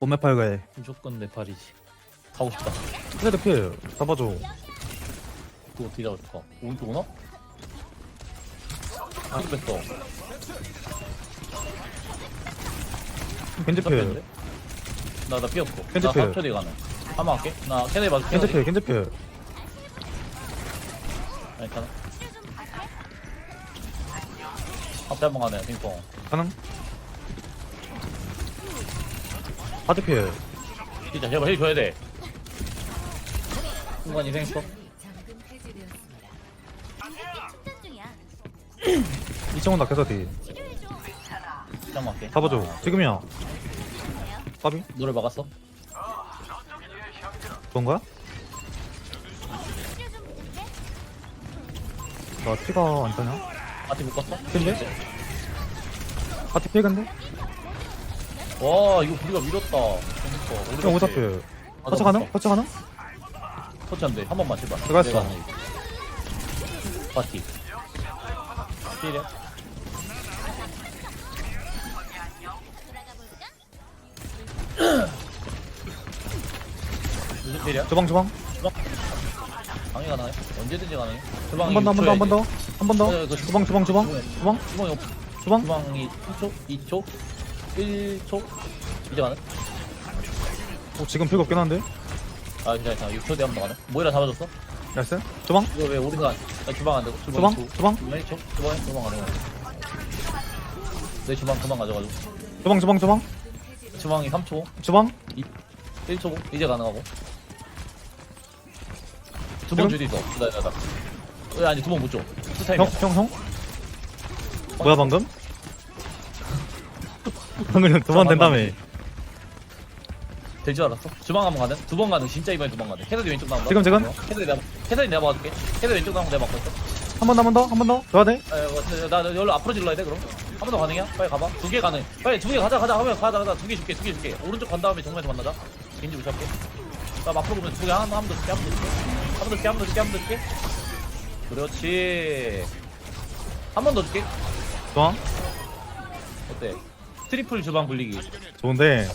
몸매 팔가해 무조건 네팔이지. 가고 싶다. 헤드 필 잡아줘 그거 어떻게 잡을까? 오른쪽 오나? 아, 뺐어. 겐지 필 나, 나 삐었어. 겐지 나 필. 4초 뒤에 가네. 한번 할게. 나 캐나이 맞을 겐지 필 겐지 필 아니, 괜찮아. 앞에 한번 가네, 핑퐁. 가능 하드 필 진짜, 제발 힐 줘야 돼. 순간. 충전 중이야. 2층 온다 캐서디 한번 할게. 잡아줘 아, 지금이야 까비 노를 막았어? 그런 거야? 나 피가 안 타냐? 아티 묶었어? 근데? 하드 필 근데? 와, 이거 우리가 밀었다. 재밌어. 형 오사 필 터치 가능? 터치 가능? 터치한데 한 번만 제발. 들어갔어. 내가 하는 거. 파티. 필이야? 무슨 필이야? 주방 주방 방해 가능해? 언제든지 가능해? 주방이 한번 더 한 번 더 한 번 더 한번 어, 더 이거 주방 주방 주방 주방 주방이 없 주방 주방이 1초? 2초? 1초? 이제 가능? 어, 지금 필요 없긴 한데 아 괜찮아 괜찮아 6초 뒤에 한번더 가능? 모이라 잡아줬어? 나이스 주방 이거 왜 우리가 아, 주방 안 되고 주방 주- 주방 주방 1초? 주방 1초 주방 가능 내 주방 그만 가져가지고 주방 주방 주방 주방이 3초 주방 1초 이제 가능하고 두 번 지금? 줄이 있어 나나 나. 왜 아니 두 번 못 줘. 투타임이야. 형형형 뭐야 방금? 방금 두번 된다며 될 줄 알았어? 주방 한번 가능? 두번 가능. 진짜 이번에 두 번 가능. 캐서디 왼쪽 나온다. 지금, 지금? 캐서디 내가 캐서디 내가 막아줄게. 캐서디 왼쪽 나온 거 내가 막고 있어. 한 번 더 한 번 더 한 번더 줘야 돼? 아, 이거 나, 나 여기로 앞으로 질러야 돼 그럼. 한 번 더 가능이야? 빨리 가봐. 두 개 가능. 빨리 두 개 가자 가자 하면 가자 가자 두 개 줄게 두 개 줄게. 오른쪽 간 다음에 정면에서 만나자. 겐지 무시할게. 나 앞으로 보면 두 개 한 번 더 줄게 한 번 더 줄게. 한 번 더 줄게 한 번 더 줄게 한 번 더 줄게. 그렇지. 한 번 더 줄게. 좋아 어때? 트리플 주방 굴리기. 좋은데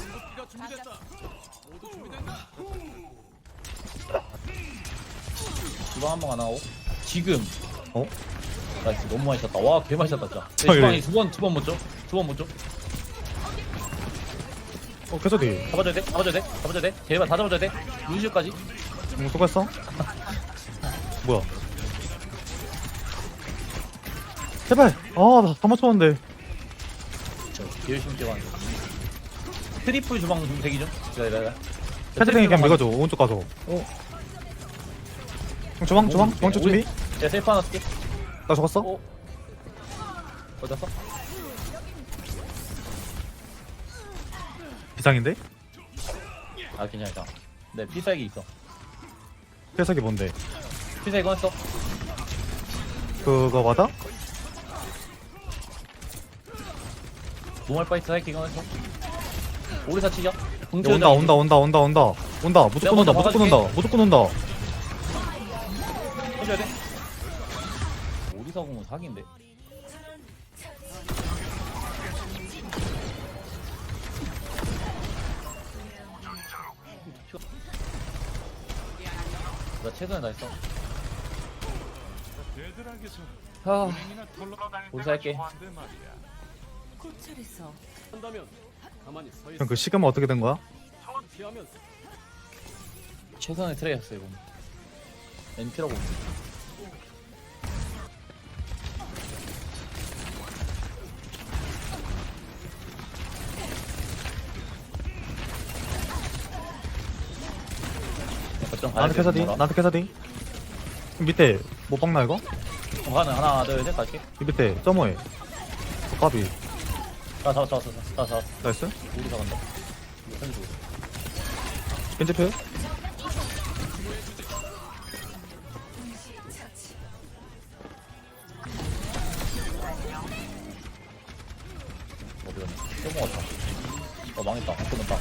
주방 한 번 안 하고. 지금. 어? 나이스 너무 많이 쳤다. 와 개 많이 쳤다 진짜. 내 아, 주방이 예. 두번 두번못 줘. 두번못 줘. 어 캐서디 잡아줘야 돼. 잡아줘야 돼. 잡아줘야 돼. 제발 다 잡아줘야 돼. 루시오까지. 응 수고했어 뭐야 제발 아나다 맞췄는데 개 열심히 뛰어가는 거. 트리플 주방 좀 대기 좀. 기다려. 기다려. 캐서디 그냥 밀어줘 오른쪽 가서 어 형, 주방 주방 주방 쪽 준비 내가 셀프 하나 쓸게. 나 죽었어? 어? 어디 갔어? 비상인데? 아 괜찮아 괜찮아. 네 필살기 있어. 캐서기 뭔데? 필살기 꺼냈어. 그거 맞아? 노멀 파이트 살기 꺼냈어. 오리사 치자. 야, 온다 온다 온다 온다 온다 온다 무조건 온다 먼저 무조건 온다 무조건 온다 해줘야 돼. 오리사 공은 사기인데. 나 최선을 다했어. 아, 오리사 할게. 고철에서 형그 시그마 어떻게 된 거야? 최선의 트레이였어 이거. 엔피라고. 거점 가야 나한테 돼, 캐서디? 나한테 캐서디 밑에 못 박나 이거? 어, 가는 하나 둘셋 갈게. 이 밑에 점호해 까비 나 잡았어 잡았어 잡았어 잡았어. 나이스 우리 잡았다. 이거 살려주고. 겐지필 어디 갔냐? 또 먹었다. 어 망했다. 안 끊었다.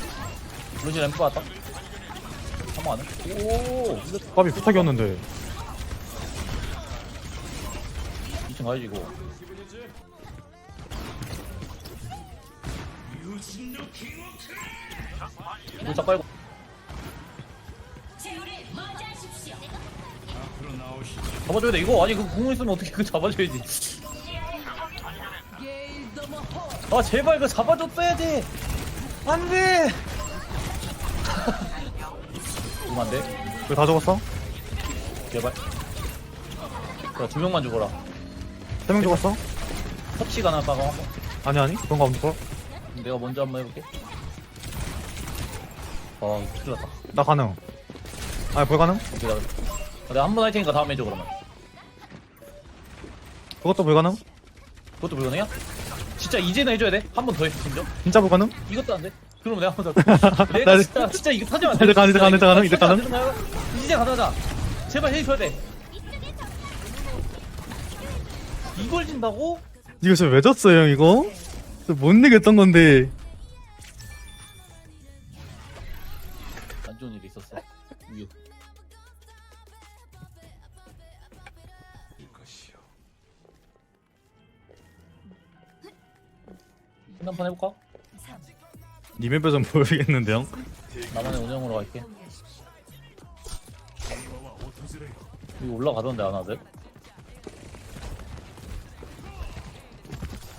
루시 램프 왔다. 한번 안 해? 오. 까비 부탁이었는데 2층 가야지 이거. 이거 자 빨고. 잡아줘야 돼. 이거 아니 그 공을 있으면 어떻게 그 잡아줘야지. 아 제발 그 잡아줬어야지. 안돼. 이거 안돼? 이거 다 죽었어? 제발. 야두 명만 죽어라. 세 명 죽었어? 섭씨가 나 빠가 아니 아니. 그런 거 없어 내가 먼저 한번 해볼게 아 큰일 났다 나 가능 아니 불가능? 오케이 나 내가 한 번 할 테니까 다음에 해줘 그러면 그것도 불 가능? 그것도 불가능이야? 진짜 이제는 해줘야 돼? 한 번 더 해, 진짜? 진짜 불 가능? 이것도 안 돼? 그럼 내가 한 번 더. 내가 나- 진짜, 진짜 이거 타지 마. 이제 가능, 이제 가능, 이제 가능, 이제 가능. 이제 가능하자. 제발 해줘야 돼. 이걸 진다고? 이거 지금 왜 졌어요 형 이거? 저못 내겠던 건데 안 좋은 일이 있었어. 위에. 한판 해볼까? 님의 표정 보여주겠는데 형? 나만의 운영으로 갈게. 이거 올라가던데 하나들?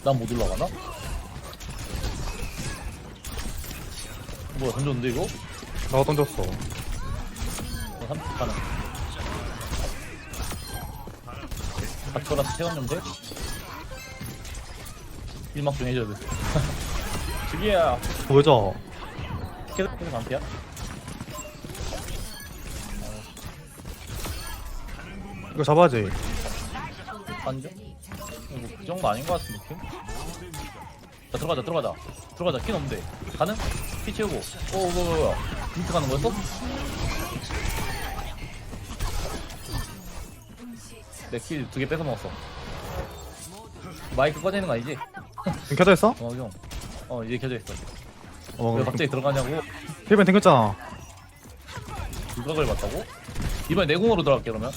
난 못 올라가나? 뭐야 던졌는데 이거? 나가 던졌어 어, 30 가능. 닥쳐라서 좀 돼? 일막 좀 해줘야 돼. 저기야. 보여줘 계속 계속 반피야? 이거 잡아야지 반죠? 이거 그 정도 아닌 것 같은 느낌? 자 들어가자 들어가자 들어가자 키 넘는데 가능? 키 채우고 오 뭐야 뭐야 밑에 가는 거였어? 내키 두개 뺏어 먹었어 마이크 꺼내는 거 아니지? 지금 켜져 있어? 어 형. 어 이제 켜져 있어 어 왜 갑자기 들어가냐고 힐벤 튕겼잖아 누각을 봤다고? 이번에 내공으로 들어갈게 그러면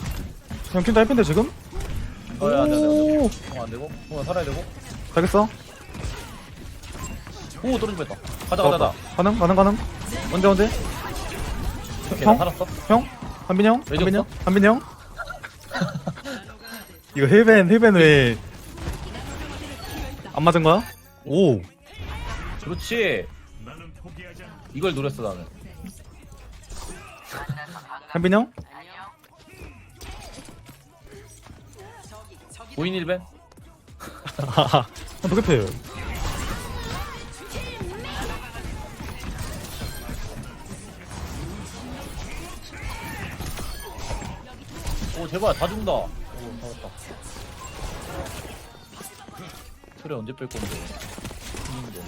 형 킨다 힐벤데 지금? 어야 안돼 안돼 오어 안되고 어 살아야 되고 잘겠어? 오 떨어질 뻔했다 가자 가자 가자 가능? 가능 가능? 언제 언제? 오케이 형? 나 살았어 형? 한빈이 형? 왜 한빈이 형? 한빈이 형? 이거 힐벤 힐벤 왜안 맞은 거야? 오 그렇지 이걸 노렸어 나는 한빈이 형? 보인 일벤 형 도개필 오 제발 다 준다. 오 잡았다. 소리 언제 뺄 건데? 힘인데.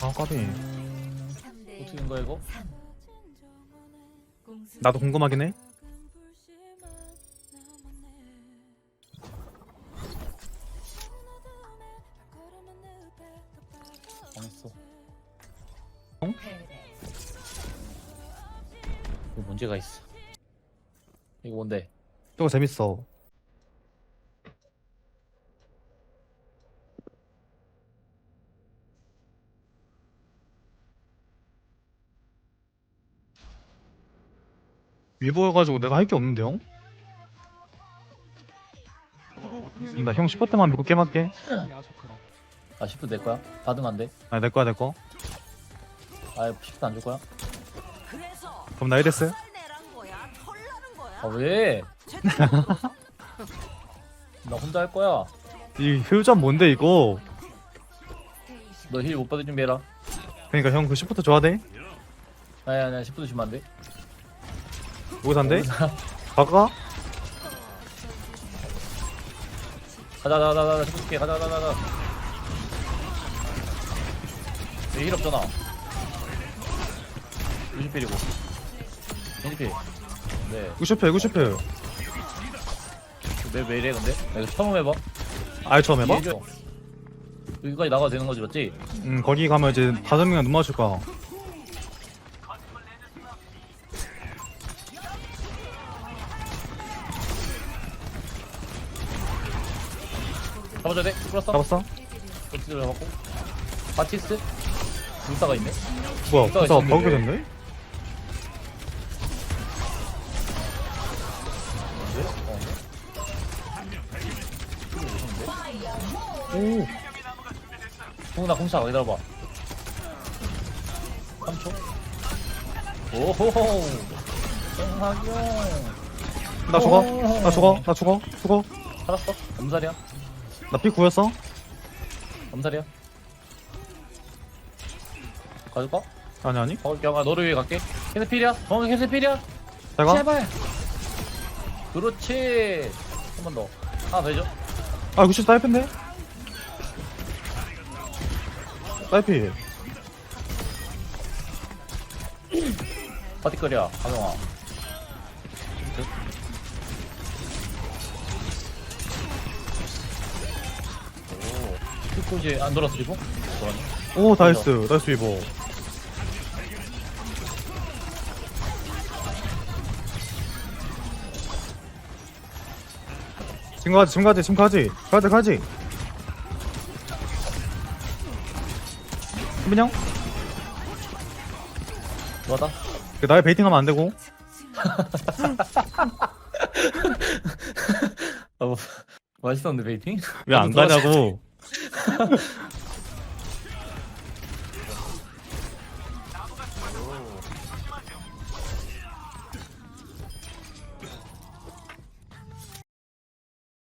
아 까비. 어떻게 된 거야 이거? 나도 궁금하긴 해 문제가 있어 이거 뭔데? 이거 재밌어 위보여가지고 내가 할 게 없는데 형? 나 형 10호 때만 믿고 게임할게 아 10분 내 거야? 받으면 안 돼? 아니 내 거야 내 거 아 10분 안줄 거야? 그럼 나 이랬어 아 왜? 나 혼자 할 거야 이 효점 뭔데 이거 너 힐 못 받을 준비해라 그러니까 형그 10부터 줘야 돼? 아니 아니 10분 주면 안 돼? 누구 산대? 바꿔? 가자 가자 가자 가자 줄게 가자 가자 가자 내힐 없잖아 60필이고 60필 네 이거 실패 왜, 왜 이래 근데? 나 이거 처음 해봐 아예 처음 해봐? 이해해줘. 여기까지 나가도 되는 거지 맞지? 음 거기 가면 이제 다섯 명이 눈 맞출 거야 잡아줘야 돼? 풀었어? 잡았어? 엑스를 잡았고 바티스? 불사가 있네? 뭐야 있었는데. 바뀌게 됐네? 오 동훈아 공차 기다려봐 3초 오호호 정학용 나 죽어 나 죽어 나 죽어 죽어 살았어? 엄살이야? 나 피 구였어? 엄살이야? 가줄까? 아니 아니 어, 경아 너를 위해 갈게 캐스 필이야? 정확히 캐스 필이야? 내가 제발 그렇지 한 번 더 하나 더 해줘 아 이거 진짜 딸핀데? 딸피. 파티거리야 가명아? 오 피코지 안 돌았어 리고? 돌았네. 오 나이스. 나이스 이보. 지금 가지 지금 가지 지금 가지. 가지 가지 민영 좋았다? 그 나의 베이팅하면 안 되고. 어, 맛있었는데 베이팅? 왜 안 가냐고